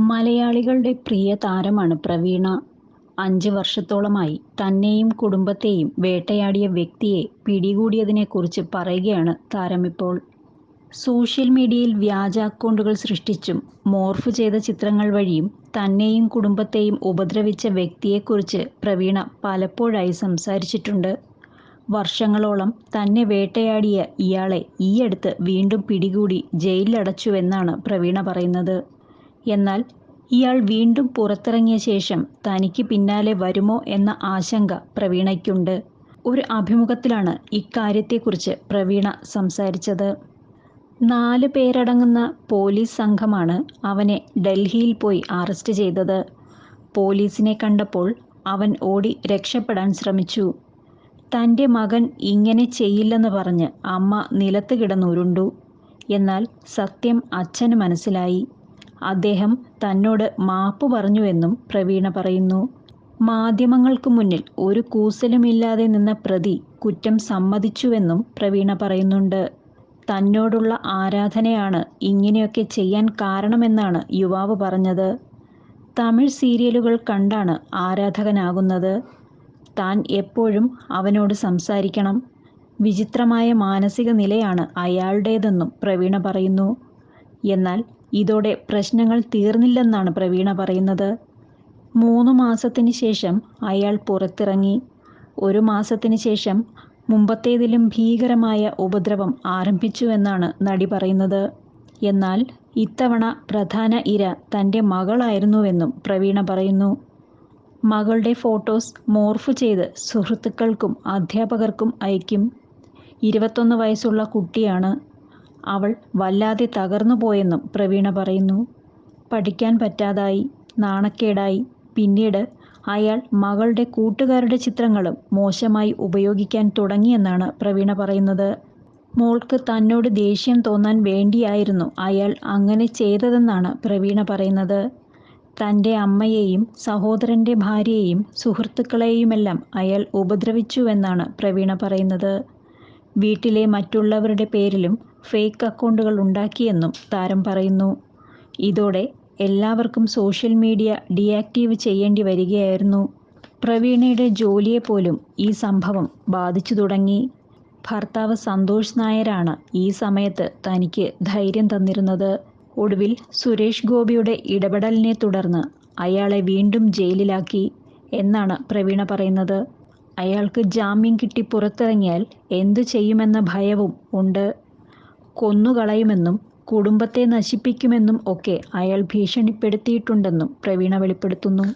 മലയാളികളുടെ പ്രിയ താരമാണ് പ്രവീണ. അഞ്ച് വർഷത്തോളമായി തന്നെയും കുടുംബത്തെയും വേട്ടയാടിയ വ്യക്തിയെ പിടികൂടിയതിനെക്കുറിച്ച് പറയുകയാണ് താരമിപ്പോൾ. സോഷ്യൽ മീഡിയയിൽ വ്യാജ അക്കൗണ്ടുകൾ സൃഷ്ടിച്ചും മോർഫ് ചെയ്ത ചിത്രങ്ങൾ വഴിയും തന്നെയും കുടുംബത്തെയും ഉപദ്രവിച്ച വ്യക്തിയെക്കുറിച്ച് പ്രവീണ പലപ്പോഴായി സംസാരിച്ചിട്ടുണ്ട്. വർഷങ്ങളോളം തന്നെ വേട്ടയാടിയ ഇയാളെ ഈയടുത്ത് വീണ്ടും പിടികൂടി ജയിലിലടച്ചുവെന്നാണ് പ്രവീണ പറയുന്നത്. എന്നാൽ ഇയാൾ വീണ്ടും പുറത്തിറങ്ങിയ ശേഷം തനിക്ക് പിന്നാലെ വരുമോ എന്ന ആശങ്ക പ്രവീണയ്ക്കുണ്ട്. ഒരു അഭിമുഖത്തിലാണ് ഇക്കാര്യത്തെക്കുറിച്ച് പ്രവീണ സംസാരിച്ചത്. നാല് പേരടങ്ങുന്ന പോലീസ് സംഘമാണ് അവനെ ഡൽഹിയിൽ പോയി അറസ്റ്റ് ചെയ്തത്. പോലീസിനെ കണ്ടപ്പോൾ അവൻ ഓടി രക്ഷപ്പെടാൻ ശ്രമിച്ചു. തന്റെ മകൻ ഇങ്ങനെ ചെയ്യില്ലെന്ന് പറഞ്ഞ് അമ്മ നിലത്ത് കിടന്നുരുണ്ടു. എന്നാൽ സത്യം അച്ഛന് മനസ്സിലായി. അദ്ദേഹം തന്നോട് മാപ്പ് പറഞ്ഞുവെന്നും പ്രവീണ പറയുന്നു. മാധ്യമങ്ങൾക്ക് മുന്നിൽ ഒരു കൂസലുമില്ലാതെ നിന്ന പ്രതി കുറ്റം സമ്മതിച്ചുവെന്നും പ്രവീണ പറയുന്നുണ്ട്. തന്നോടുള്ള ആരാധനയാണ് ഇങ്ങനെയൊക്കെ ചെയ്യാൻ കാരണമെന്നാണ് യുവാവ് പറഞ്ഞത്. തമിഴ് സീരിയലുകൾ കണ്ടാണ് ആരാധകനാകുന്നത്. താൻ എപ്പോഴും അവനോട് സംസാരിക്കണം. വിചിത്രമായ മാനസിക നിലയാണ് അയാളുടേതെന്നും പ്രവീണ പറയുന്നു. എന്നാൽ ഇതോടെ പ്രശ്നങ്ങൾ തീർന്നില്ലെന്നാണ് പ്രവീണ പറയുന്നത്. മൂന്ന് മാസത്തിന് ശേഷം അയാൾ പുറത്തിറങ്ങി. ഒരു മാസത്തിന് ശേഷം മുമ്പത്തേതിലും ഭീകരമായ ഉപദ്രവം ആരംഭിച്ചുവെന്നാണ് നടി പറയുന്നത്. എന്നാൽ ഇത്തവണ പ്രധാന ഇര തന്റെ മകളായിരുന്നുവെന്നും പ്രവീണ പറയുന്നു. മകളുടെ ഫോട്ടോസ് മോർഫ് ചെയ്ത് സുഹൃത്തുക്കൾക്കും അധ്യാപകർക്കും അയക്കും. ഇരുപത്തൊന്ന് വയസ്സുള്ള കുട്ടിയാണ്. അവൾ വല്ലാതെ തകർന്നുപോയെന്നും പ്രവീണ പറയുന്നു. പഠിക്കാൻ പറ്റാതായി, നാണക്കേടായി. പിന്നീട് അയാൾ മകളുടെ കൂട്ടുകാരുടെ ചിത്രങ്ങളും മോശമായി ഉപയോഗിക്കാൻ തുടങ്ങിയെന്നാണ് പ്രവീണ പറയുന്നത്. മോൾക്ക് തന്നോട് ദേഷ്യം തോന്നാൻ വേണ്ടിയായിരുന്നു അയാൾ അങ്ങനെ ചെയ്തതെന്നാണ് പ്രവീണ പറയുന്നത്. തന്റെ അമ്മയെയും സഹോദരന്റെ ഭാര്യയെയും സുഹൃത്തുക്കളെയുമെല്ലാം അയാൾ ഉപദ്രവിച്ചുവെന്നാണ് പ്രവീണ പറയുന്നത്. വീട്ടിലെ മറ്റുള്ളവരുടെ പേരിലും ഫേക്ക് അക്കൗണ്ടുകൾ ഉണ്ടാക്കിയെന്നും താരം പറയുന്നു. ഇതോടെ എല്ലാവർക്കും സോഷ്യൽ മീഡിയ ഡീആക്ടീവ് ചെയ്യേണ്ടി വരികയായിരുന്നു. പ്രവീണയുടെ ജോലിയെപ്പോലും ഈ സംഭവം ബാധിച്ചു തുടങ്ങി. ഭർത്താവ് സന്തോഷ് നായരാണ് ഈ സമയത്ത് തനിക്ക് ധൈര്യം തന്നിരുന്നത്. ഒടുവിൽ സുരേഷ് ഗോപിയുടെ ഇടപെടലിനെ തുടർന്ന് അയാളെ വീണ്ടും ജയിലിലാക്കി എന്നാണ് പ്രവീണ പറയുന്നത്. അയാൾക്ക് ജാമ്യം കിട്ടി പുറത്തിറങ്ങിയാൽ എന്തു ചെയ്യുമെന്ന ഭയവും ഉണ്ട്. കൊന്നുകളയുമെന്നും കുടുംബത്തെ നശിപ്പിക്കുമെന്നും ഒക്കെ അയാൾ ഭീഷണിപ്പെടുത്തിയിട്ടുണ്ടെന്നും പ്രവീണ വെളിപ്പെടുത്തുന്നു.